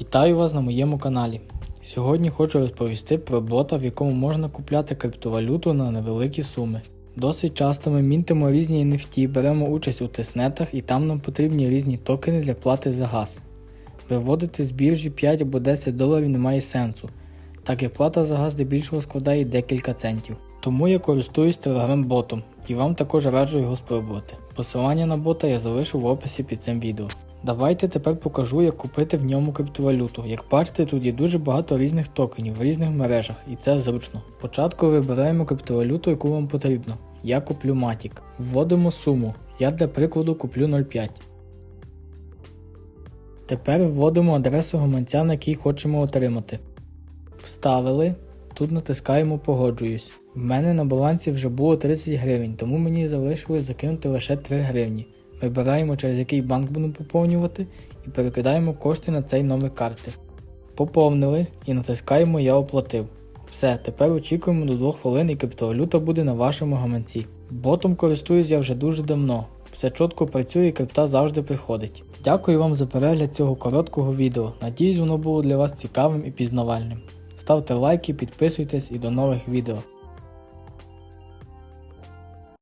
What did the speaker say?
Вітаю вас на моєму каналі. Сьогодні хочу розповісти про бота, в якому можна купляти криптовалюту на невеликі суми. Досить часто ми мінтимо різні NFT, беремо участь у тестнетах і там нам потрібні різні токени для плати за газ. Виводити з біржі 5 або 10 доларів немає сенсу, так як плата за газ здебільшого складає декілька центів. Тому я користуюсь телеграм-ботом і вам також раджу його спробувати. Посилання на бота я залишу в описі під цим відео. Давайте тепер покажу, як купити в ньому криптовалюту. Як бачите, тут є дуже багато різних токенів в різних мережах, і це зручно. Спочатку вибираємо криптовалюту, яку вам потрібно. Я куплю Matic. Вводимо суму. Я для прикладу куплю 0,5. Тепер вводимо адресу гаманця, на який хочемо отримати. Вставили. Тут натискаємо Погоджуюсь. В мене на балансі вже було 30 гривень, тому мені залишилось закинути лише 3 гривні. Вибираємо, через який банк будемо поповнювати, і перекидаємо кошти на цей номер карти. Поповнили і натискаємо Я оплатив. Все, тепер очікуємо до 2 хвилин і криптовалюта буде на вашому гаманці. Ботом користуюсь я вже дуже давно. Все чітко працює і крипта завжди приходить. Дякую вам за перегляд цього короткого відео. Надіюсь, воно було для вас цікавим і пізнавальним. Ставте лайки, підписуйтесь і до нових відео.